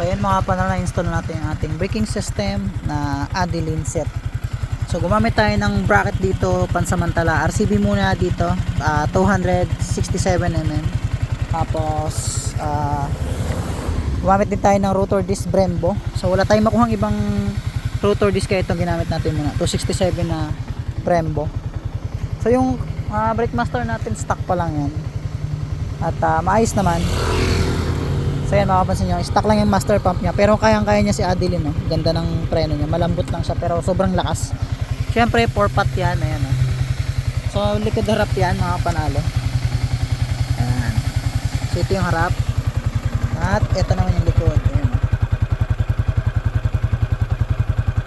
So ayan mga panalo na-install natin yung ating braking system na Adeline set. So gumamit tayo ng bracket dito pansamantala. RCB muna dito, ah, 267mm. Tapos ah, gumamit din tayo ng rotor disc Brembo. So wala tayong makuhang ibang rotor disc kaya itong ginamit natin muna. 267 na Brembo. So yung ah, brake master natin stock pa lang yan. At ah, maayos naman. So yan makapansin nyo, stock lang yung master pump niya. Pero kayang-kaya niya si Adeline, no? Ganda ng preno niya. Malambot lang siya pero sobrang lakas. Siyempre, 4 pot yan. Ayan, no? So, likod harap yan, mga panalo. Ayan. So, ito yung harap. At ito naman yung likod. Ayan?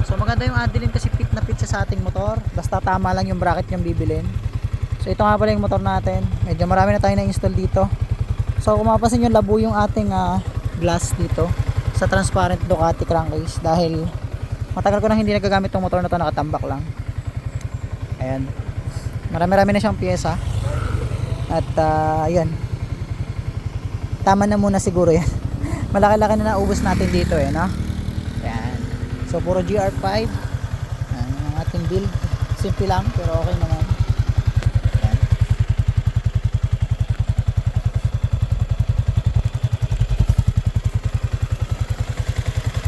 So, maganda yung Adeline kasi fit na fit siya sa ating motor. Basta tama lang yung bracket yung bibilin. So, ito nga pala yung motor natin. Medyo marami na tayo na-install dito. So kung mapapansin nyo labo yung ating ah, glass dito sa transparent Ducati crankcase dahil matagal ko nang hindi nagagamit tong motor na to nakatambak lang. Ayan. Marami-rami na siyang pyesa. At ah, ayan. Tama na muna siguro yan. Malaki-laki na naubos natin dito eh, no? Ayan. So puro GR5. Ayan, yung ating build. Simple lang pero okay naman. Ayan.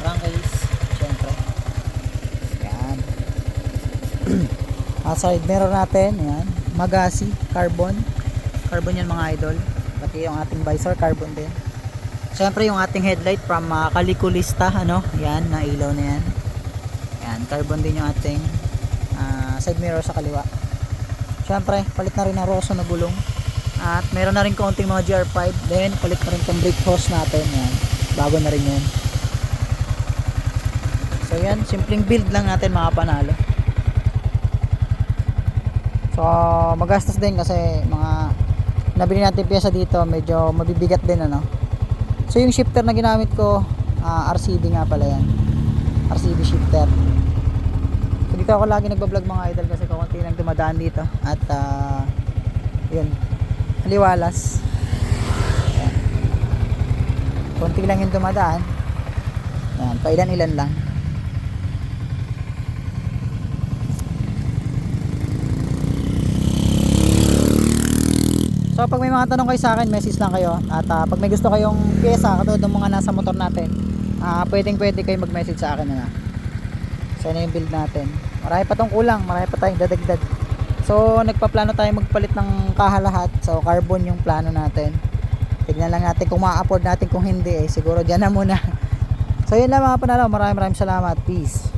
crankcase syempre yan ah, side mirror natin yan magasi carbon. Carbon yan mga idol. Pati yung ating visor carbon din. Syempre yung ating headlight from uh, Caliculista ano yan na ilaw na yan. Yan carbon din yung ating ah, side mirror sa kaliwa. Syempre palit na rin ng roso na gulong. At meron na rin konting mga GR5 then palit na rin tong brake hose natin yan bago na rin yan So yan, simpleng build lang natin mga panalo. So magastos din kasi mga nabili natin pyesa dito, medyo mabibigat din ano. So yung shifter na ginamit ko, ah, RCB nga pala yan. RCB shifter. So dito ako lagi nagbablog mga idol kasi kaunti lang dumadaan dito at ah, yun, haliwalas. Ayan. Konti lang yung dumadaan. Yan, pailan-ilan lang. So pag may mga tanong kayo sa akin, message lang kayo. At ah, pag may gusto kayong pyesa, katulad ng mga nasa motor natin, ah pwedeng pwede kayo mag-message sa akin na. So ano yung build natin. Marami pa tong kulang, marami pa tayong dadagdag. So nagpaplano tayo magpalit ng kahalahat. So carbon yung plano natin. Tignan lang natin kung ma-afford natin kung hindi eh. Siguro dyan na muna. So yun lang mga panalo. Maraming maraming salamat. Peace.